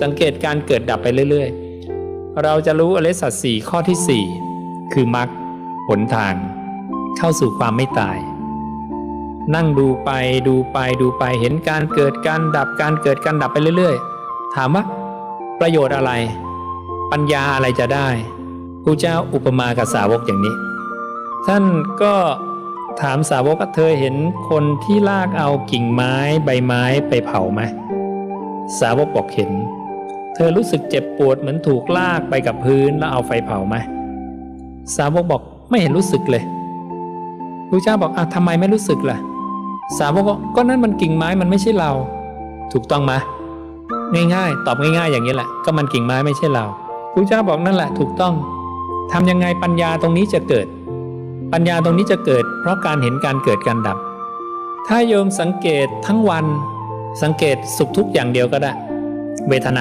สังเกตการเกิดดับไปเรื่อยๆ เราจะรู้อริสัจสี่ข้อที่สี่คือมรรคหนทาง เข้าสู่ความไม่ตาย นั่งดูไปดูไปดูไปเห็นการเกิดการดับการเกิดการดับไปเรื่อยๆ ถามว่า ประโยชน์อะไร ปัญญาอะไรจะได้พระเจ้าอุปมากับสาวกอย่างนี้ ท่านก็ถามสาวกว่าเธอเห็นคนที่ลากเอากิ่งไม้ใบไม้ไปเผาไหมสาวกบอกเห็น ธอรู้สึกเจ็บปวดเหมือนถูกลากไปกับพื้นแล้วเอาไฟเผาไหมสาวกบอกไม่เห็นรู้สึกเลยพระเจ้าบอกอะทำไมไม่รู้สึกล่ะ สาวกบอกก็นั่นมันกิ่งไม้มันไม่ใช่เรา ถูกต้องไหมง่ายๆ ตอบง่ายๆ อย่างนี้แหละ ก็มันกิ่งไม้ไม่ใช่เราพระเจ้าบอกนั่นแหละ ถูกต้องทำยังไงปัญญาตรงนี้จะเกิด ปัญญาตรงนี้จะเกิด เพราะการเห็นการเกิดการดับ ถ้าโยมสังเกตทั้งวัน สังเกตสุขทุกข์อย่างเดียวก็ได้ เวทนา